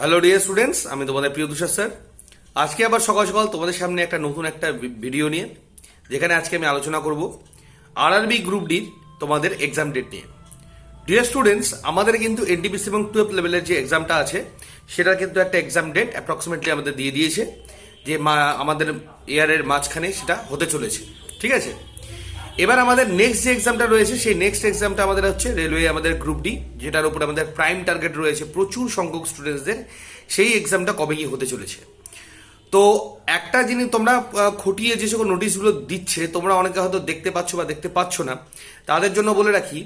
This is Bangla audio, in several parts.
হ্যালো ডিয়ার স্টুডেন্টস আমি তোমাদের প্রিয় তুষার স্যার। আজকে আবার সকাল সকাল তোমাদের সামনে একটা নতুন একটা ভিডিও নিয়ে, যেখানে আজকে আমি আলোচনা করব আরআরবি গ্রুপ ডির তোমাদের এক্সাম ডেট নিয়ে। ডিয়ার স্টুডেন্টস আমাদের কিন্তু এনটিপিসি এবং টুয়েলভ লেভেলের যে এক্সামটা আছে, সেটার কিন্তু একটা এক্সাম ডেট অ্যাপ্রক্সিমেটলি আমাদের দিয়ে দিয়েছে, যে আমাদের ইয়ারের মাঝখানে সেটা হতে চলেছে। ঠিক আছে? এবার আমাদের নেক্সট যে এক্সামটা রয়েছে, সেই নেক্সট এক্সামটা আমাদের হচ্ছে রেলওয়ে আমাদের গ্রুপ ডি যেটার উপরে আমাদের প্রাইম টার্গেট রয়েছে প্রচুর সংখ্যক স্টুডেন্টসদের সেই এক্সামটা কবে কি হতে চলেছে? তো একটা জিনিস তোমরা খটিয়ে যে সকল নোটিশগুলো দিচ্ছে, তোমরা অনেকে হয়তো দেখতে পাচ্ছ বা দেখতে পাচ্ছ না। তাদের জন্য বলে রাখি,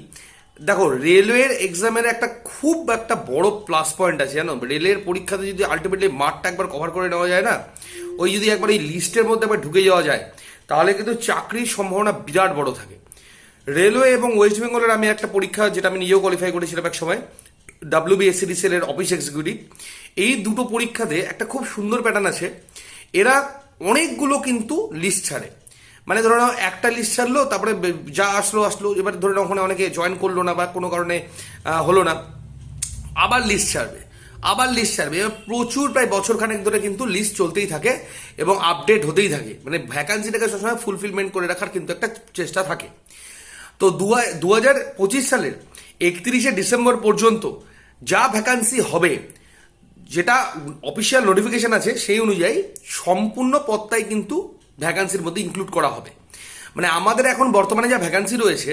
দেখো রেলওয়ের এক্সামের একটা খুব একটা বড় প্লাস পয়েন্ট আছে, জানো? রেলের পরীক্ষাতে যদি আলটিমেটলি মাঠটা একবার কভার করে নেওয়া যায় না, ওই যদি একবার এই লিস্টের মধ্যে একবার ঢুকে যাওয়া যায় তাহলে কিন্তু চাকরির সম্ভাবনা বিরাট বড় থাকে। রেলওয়ে এবং ওয়েস্ট বেঙ্গলের আমি একটা পরীক্ষা যেটা আমি নিজেও কোয়ালিফাই করেছিলাম এক সময় ডাব্লিউবিএসসিডিসিএল এর অফিস এক্সিকিউটিভ এই দুটো পরীক্ষাতে একটা খুব সুন্দর প্যাটার্ন আছে। এরা অনেকগুলো কিন্তু লিস্ট ছাড়ে। মানে ধরে নাও একটা লিস্ট ছাড়লো, তারপরে যা আসলো আসলো, এবার ধরে নাও ওখানে অনেকে জয়েন করল না বা কোনো কারণে হলো না। আবার লিস্ট ছাড়বে। আবার লিস্ট ছাড়বে। এবার প্রচুর প্রায় বছর খানেক ধরে কিন্তু লিস্ট চলতেই থাকে এবং আপডেট হতেই থাকে। মানে ভ্যাকান্সিটাকে সবসময় ফুলফিলমেন্ট করে রাখার কিন্তু একটা চেষ্টা থাকে। তো দু হাজার পঁচিশ সালের একত্রিশে ডিসেম্বর পর্যন্ত যা ভ্যাকান্সি হবে, যেটা অফিসিয়াল নোটিফিকেশন আছে, সেই অনুযায়ী সম্পূর্ণ পদটাই কিন্তু ভ্যাকান্সির মধ্যে ইনক্লুড করা হবে। মানে আমাদের এখন বর্তমানে যা ভ্যাকান্সি রয়েছে,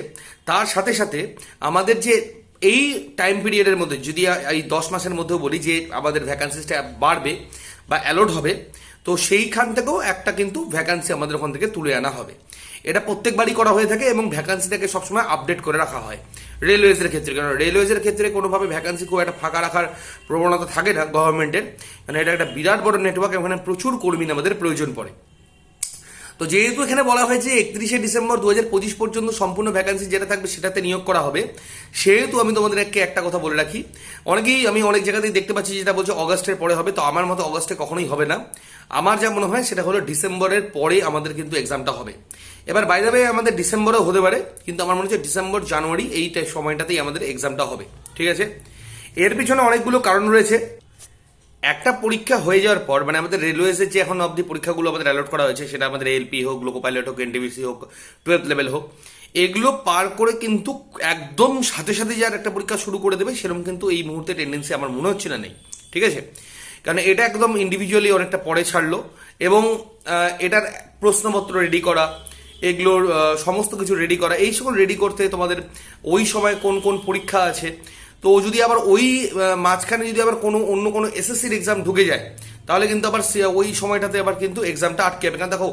তার সাথে সাথে আমাদের যে এই টাইম পিরিয়ডের মধ্যে যদি এই দশ মাসের মধ্যেও বলি যে আমাদের ভ্যাকান্সিটা বাড়বে বা অ্যালোড হবে, তো সেইখান থেকেও একটা কিন্তু ভ্যাকান্সি আমাদের ওখান থেকে তুলে আনা হবে। এটা প্রত্যেকবারই করা হয়ে থাকে এবং ভ্যাকান্সিটাকে সবসময় আপডেট করে রাখা হয়। রেলওয়েজের ক্ষেত্রে কারণ রেলওয়েজের ক্ষেত্রে কোনোভাবে ভ্যাকান্সি খুব একটা ফাঁকা রাখার প্রবণতা থাকে না গভর্নমেন্টের কারণ এটা একটা বিরাট বড় নেটওয়ার্ক এখানে প্রচুর কর্মী আমাদের প্রয়োজন পড়ে। তো যেহেতু এখানে বলা হয়েছে একত্রিশে ডিসেম্বর দু হাজার পঁচিশ পর্যন্ত সম্পূর্ণ ভ্যাকান্সি যেটা থাকবে সেটাতে নিয়োগ করা হবে, সেহেতু আমি তোমাদেরকে একটা কথা বলে রাখি। অনেকেই আমি অনেক জায়গাতেই দেখতে পাচ্ছি যেটা বলছে অগাস্টের পরে হবে, তো আমার মতো অগাস্টে কখনোই হবে না। আমার যা মনে হয় সেটা হলো ডিসেম্বরের পরে আমাদের কিন্তু এক্সামটা হবে। এবার বাইরে বাইরে আমাদের ডিসেম্বরেও হতে পারে, কিন্তু আমার মনে হচ্ছে ডিসেম্বর, জানুয়ারি এই সময়টাতেই আমাদের এক্সামটা হবে। ঠিক আছে? এর পিছনে অনেকগুলো কারণ রয়েছে। একটা পরীক্ষা হয়ে যাওয়ার পর মানে আমাদের রেলওয়েজের যে এখন অবধি পরীক্ষাগুলো আমাদের অ্যালট করা হয়েছে, সেটা আমাদের এলপি হোক লোকো পাইলট হোক এনটিবিসি হোক টুয়েলভ লেভেল হোক, এগুলো পার করে কিন্তু একদম সাথে সাথে যার একটা পরীক্ষা শুরু করে দেবে, সেরকম কিন্তু এই মুহূর্তে টেন্ডেন্সি আমার মনে হচ্ছে না নেই, ঠিক আছে? কারণ এটা একদম ইন্ডিভিজুয়ালি অনেকটা পরে ছাড়লো এবং এটার প্রশ্নপত্র রেডি করা, এগুলোর সমস্ত কিছু রেডি করা, এই সকল রেডি করতে তোমাদের ওই সময় কোন কোন পরীক্ষা আছে তো যদি আবার ওই মাঝখানে যদি আবার কোনো অন্য কোনো এসএসসির এক্সাম ঢুকে যায়, তাহলে কিন্তু আবার ওই সময়টাতে আবার কিন্তু এক্সামটা আটকে যাবে। কারণ দেখো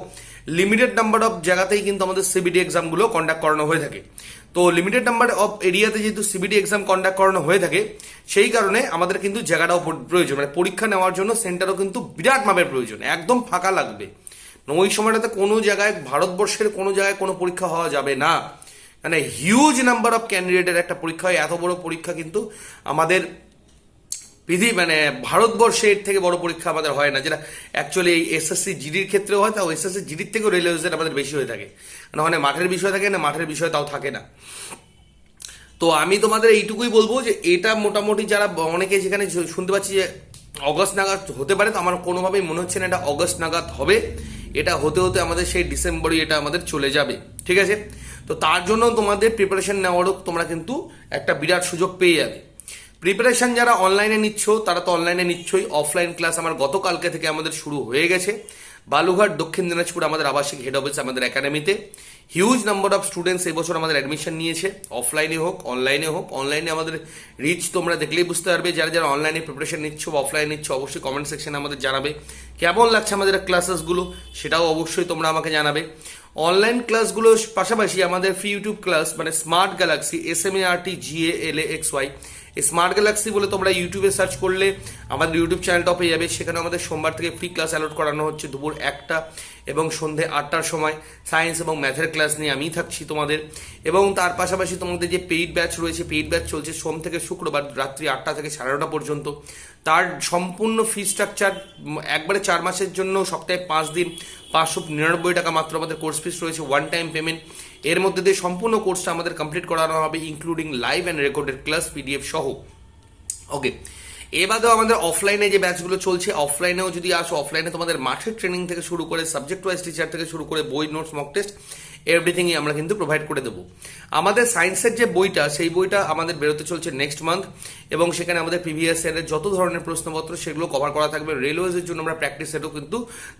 লিমিটেড নাম্বার অফ জায়গাতেই কিন্তু আমাদের সিবিডি এক্সামগুলো কন্ডাক্ট করানো হয়ে থাকে। তো লিমিটেড নাম্বার অফ এরিয়াতে যেহেতু সিবিডি এক্সাম কন্ডাক্ট করানো হয়ে থাকে, সেই কারণে আমাদের কিন্তু জায়গাটাও প্রয়োজন। মানে পরীক্ষা নেওয়ার জন্য সেন্টারও কিন্তু বিরাট মাপের প্রয়োজন, একদম ফাঁকা লাগবে। মানে ওই সময়টাতে কোনো জায়গায়, ভারতবর্ষের কোনো জায়গায় কোনো পরীক্ষা হওয়া যাবে না। মানে হিউজ নাম্বার অফ ক্যান্ডিডেটের একটা পরীক্ষা হয়, এত বড় পরীক্ষা কিন্তু আমাদের পৃথিবী মানে ভারতবর্ষের থেকে বড় পরীক্ষা আমাদের হয় না। যেটা অ্যাকচুয়ালি এই এসএসসি জিডির ক্ষেত্রেও হয়, তাও এসএসসি জিডির থেকেও রেলওয়েজের আমাদের বেশি হয়ে থাকে। মানে ওখানে মাঠের বিষয় থাকে, না মাঠের বিষয় তাও থাকে না। তো আমি তোমাদের এইটুকুই বলব যে এটা মোটামুটি যারা অনেকে যেখানে শুনতে পাচ্ছি যে অগস্ট নাগাদ হতে পারে, তো আমার কোনোভাবেই মনে হচ্ছে না এটা অগস্ট নাগাদ হবে। এটা হতে হতে আমাদের সেই ডিসেম্বরই এটা আমাদের চলে যাবে। ঠিক আছে? তো তার জন্য তোমাদের প্রিপারেশন নেওয়ারও তোমরা কিন্তু একটা বিরাট সুযোগ পেয়ে যাবে। প্রিপারেশান যারা অনলাইনে নিচ্ছ, তারা তো অনলাইনে নিচ্ছই। অফলাইন ক্লাস আমার গতকালকে থেকে আমাদের শুরু হয়ে গেছে। বালুঘাট দক্ষিণ দিনাজপুর আমাদের আবাসিক হেড অফিস আমাদের একাডেমিতে হিউজ নাম্বার অফ স্টুডেন্টস এবছর আমাদের অ্যাডমিশন নিয়েছে। অফলাইনে হোক অনলাইনে হোক অনলাইনে আমাদের রিচ তোমরা দেখলেই বুঝতে পারবে। যারা যারা অনলাইনে প্রিপারেশন নিচ্ছ বা অফলাইনে নিচ্ছ, অবশ্যই কমেন্ট সেকশনে আমাদের জানাবে। কেমন লাগছে আমাদের ক্লাসেসগুলো সেটাও অবশ্যই তোমরা আমাকে জানাবে। অনলাইন ক্লাসগুলোর পাশাপাশি আমাদের ফ্রি ইউটিউব ক্লাস মানে smart galaxy S M A R T G L A X Y smart galaxy বলে তোমরা ইউটিউবে সার্চ করলে আমাদের ইউটিউব চ্যানেলটা পেয়ে যাবে। সেখানে আমাদের সোমবার থেকে ফ্রি ক্লাস অ্যালোট করানো হচ্ছে দুপুর একটা। এবং সন্ধে আটটার সময় সায়েন্স এবং ম্যাথের ক্লাস নিয়ে আমিই থাকছি তোমাদের। এবং তার পাশাপাশি তোমাদের যে পেইড ব্যাচ রয়েছে, পেইড ব্যাচ চলছে সোম থেকে শুক্রবার রাত্রি আটটা থেকে সাড়ে নটা পর্যন্ত। তার সম্পূর্ণ ফি স্ট্রাকচার একবারে চার মাসের জন্য সপ্তাহে পাঁচ দিন পাঁচশো নিরানব্বই টাকা মাত্র আমাদের কোর্স ফিস রয়েছে ওয়ান টাইম পেমেন্ট এর মধ্যে দিয়ে সম্পূর্ণ কোর্সটা আমাদের কমপ্লিট করানো হবে including live and recorded class PDF সহ। ওকে এবারেও আমাদের অফলাইনে যে ব্যাচগুলো চলছে অফলাইনেও যদি আসো অফলাইনে তোমাদের মাঠের ট্রেনিং থেকে শুরু করে সাবজেক্ট ওয়াইজ টিচার থেকে শুরু করে, বই নোটস মক টেস্ট এভরিথিংই আমরা কিন্তু প্রোভাইড করে দেবো। আমাদের সায়েন্সের যে বইটা, সেই বইটা আমাদের বেরোতে চলছে নেক্সট মান্থ এবং সেখানে আমাদের প্রিভিয়াস ইয়ারের যত ধরনের প্রশ্নপত্র, সেগুলো কভার করা থাকবে। রেলওয়েজের জন্য আমরা প্র্যাকটিস সেটও কিন্তু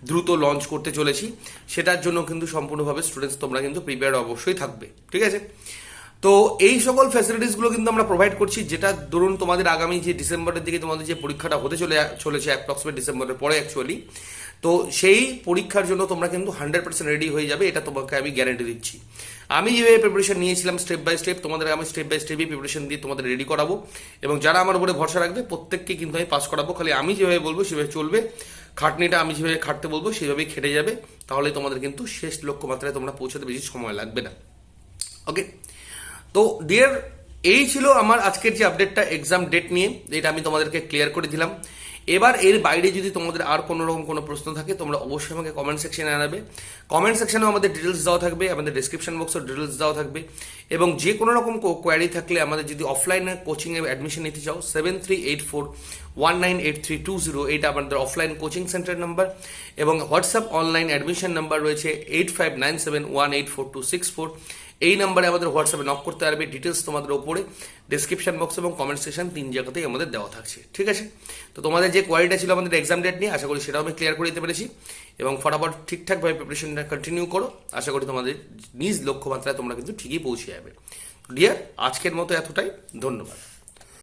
দ্রুত লঞ্চ করতে চলেছি। সেটার জন্য কিন্তু সম্পূর্ণভাবে স্টুডেন্টস তোমরা কিন্তু প্রিপেয়ার অবশ্যই থাকবে। ঠিক আছে? তো এই সকল ফ্যাসিলিটিসগুলো কিন্তু আমরা প্রোভাইড করছি, যেটা ধরুন তোমাদের আগামী যে ডিসেম্বরের দিকে তোমাদের যে পরীক্ষাটা হতে চলে, চলেছে অ্যাপ্রক্সিমেট ডিসেম্বরের পরে অ্যাকচুয়ালি তো সেই পরীক্ষার জন্য তোমরা কিন্তু হান্ড্রেড পার্সেন্ট রেডি হয়ে যাবে, এটা তোমাকে আমি গ্যারান্টি দিচ্ছি। আমি যেভাবে প্রিপারেশন নিয়েছিলাম স্টেপ বাই স্টেপ তোমাদের আমি স্টেপ বাই স্টেপই প্রিপারেশন দিয়ে তোমাদের রেডি করাবো, এবং যারা আমার উপরে ভরসা রাখবে, প্রত্যেককে কিন্তু আমি পাস করাবো, খালি আমি যেভাবে বলব সেভাবে চলবে, খাটনিটা আমি যেভাবে খাটতে বলব সেভাবেই খেটে যাবে, তাহলে তোমাদের কিন্তু শেষ লক্ষ্যমাত্রায় তোমরা পৌঁছাতে বেশি সময় লাগবে না। ওকে তো ডিয়ার এই ছিল আমার আজকের যে আপডেটটা এক্সাম ডেট নিয়ে, এটা আমি তোমাদেরকে ক্লিয়ার করে দিলাম। এবার এর বাইরে যদি তোমাদের আর কোনো রকম কোনো প্রশ্ন থাকে, তোমরা অবশ্যই আমাকে কমেন্ট সেকশনে আনাবে কমেন্ট সেকশনেও আমাদের ডিটেলস দেওয়া থাকবে, আমাদের ডিসক্রিপশন বক্সেও ডিটেলস দেওয়া থাকবে। এবং যে কোনো রকম কোয়ারি থাকলে আমাদের যদি অফলাইনে কোচিংয়ে অ্যাডমিশন নিতে চাও seven three eight four one nine eight three two zero এইটা আমাদের অফলাইন কোচিং সেন্টার নাম্বার এবং হোয়াটসঅ্যাপ অনলাইন অ্যাডমিশন নাম্বার রয়েছে eight five nine seven one eight four two six four এই নাম্বারে আমাদের হোয়াটসঅ্যাপে নক করতে পারবে। ডিটেলস তোমাদের ওপরে ডিসক্রিপশন বক্স এবং কমেন্ট সেকশন তিন জায়গাতেই আমাদের দেওয়া থাকছে। ঠিক আছে? তো তোমাদের যে কোয়ালিটা ছিল আমাদের এক্সাম ডেট নিয়ে, আশা করি সেটাও আমি ক্লিয়ার করে দিতে পেরেছি। এবং ফটাফট ঠিকঠাকভাবে প্রিপারেশনটা কন্টিনিউ করো। আশা করি তোমাদের নিজ লক্ষ্যমাত্রায় তোমরা কিন্তু ঠিকই পৌঁছে যাবে। ডিয়ার আজকের মতো এতটাই। ধন্যবাদ।